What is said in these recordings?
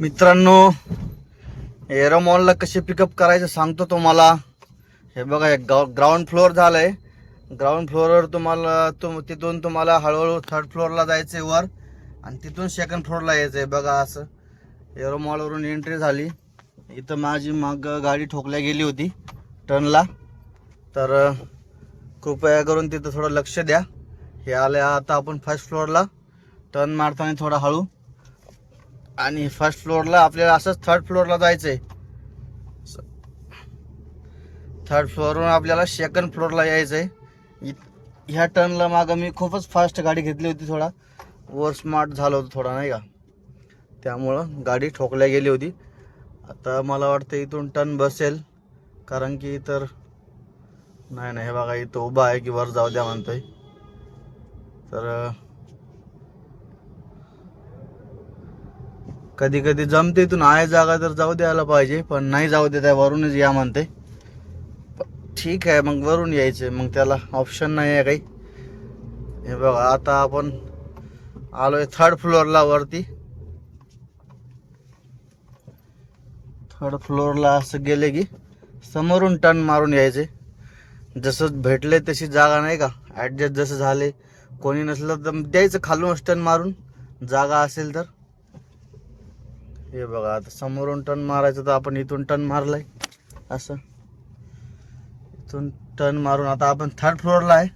मित्रांनो एरो मॉलला कसे पिकअप करायचं सांगतो तुम्हाला. हे बघा एक ग्राउंड फ्लोअर झालंय. ग्राउंड फ्लोअरवर तुम्हाला तुम तिथून तुम्हाला हळूहळू थर्ड फ्लोअरला जायचंय वर. आणि तिथून सेकंड फ्लोअरला यायचंय. बघा असं एरोमॉलवरून एंट्री झाली. इथं माझी मग गाडी ठोकल्या गेली होती टर्नला तर कृपया करून तिथं थोडं लक्ष द्या. हे आलं आता आपण फर्स्ट फ्लोअरला टर्न मारताना थोडा हळू. आणि फर्स्ट फ्लोअरला आपल्याला असंच थर्ड फ्लोअरला जायचंय. थर्ड फ्लोअरवरून आपल्याला सेकंड फ्लोअरला यायचं इ- ह्या टर्नला मागं मी खूपच फास्ट गाडी घेतली होती थोडा. वर स्मार्ट झालं होतं थोडा नाही का? त्यामुळं गाडी ठोकल्या गेली होती. आता मला वाटतं इथून टर्न बसेल. कारण की तर नाही नाही हे बघा इथं उभा आहे की वर जाऊ द्या म्हणतोय. तर कधी कधी जमते इथून आहे जागा तर जाऊ द्यायला पाहिजे पण नाही जाऊ देत आहे वरूनच या म्हणते. ठीक आहे मग वरून यायचं मग त्याला ऑप्शन नाही आहे काही. हे बघा आता आपण आलोय थर्ड फ्लोअरला वरती. थर्ड फ्लोअरला असं गेले की समोरून टर्न मारून यायचे. जसं भेटले तशी जागा नाही का? ॲडजस्ट जसं झाले कोणी नसलं तर द्यायचं खालून टर्न मारून. जागा असेल तर. हे बघा आता समोरून टन मारायचं तर आपण इथून टन मारलाय. असं. इथून टन मारून आता आपण थर्ड फ्लोअरला आहे.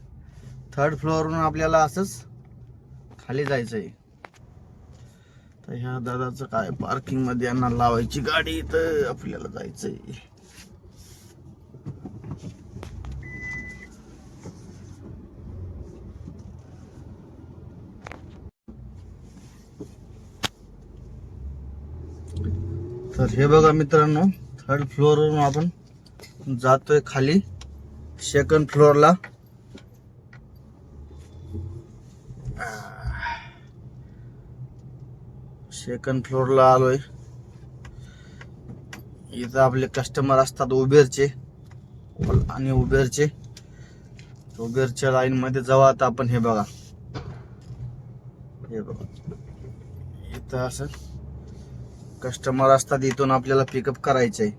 थर्ड फ्लोअरवरून आपल्याला असंच खाली जायचं आहे तर ह्या दादाचं काय पार्किंगमध्ये यांना लावायची गाडी तर आपल्याला जायचंय. तर हे बघा मित्रांनो थर्ड फ्लोअरवरून आपण जातोय खाली सेकंड फ्लोअरला सेकंड फ्लोअरला आलोय. इथं आपले कस्टमर असतात उबेरचे आणि उबेरचे उबेरच्या लाईन मध्ये जाऊ आता आपण हे बघा. हे बघा. इथं असं. कस्टमर असतात इथून आपल्याला पिकअप करायचंय.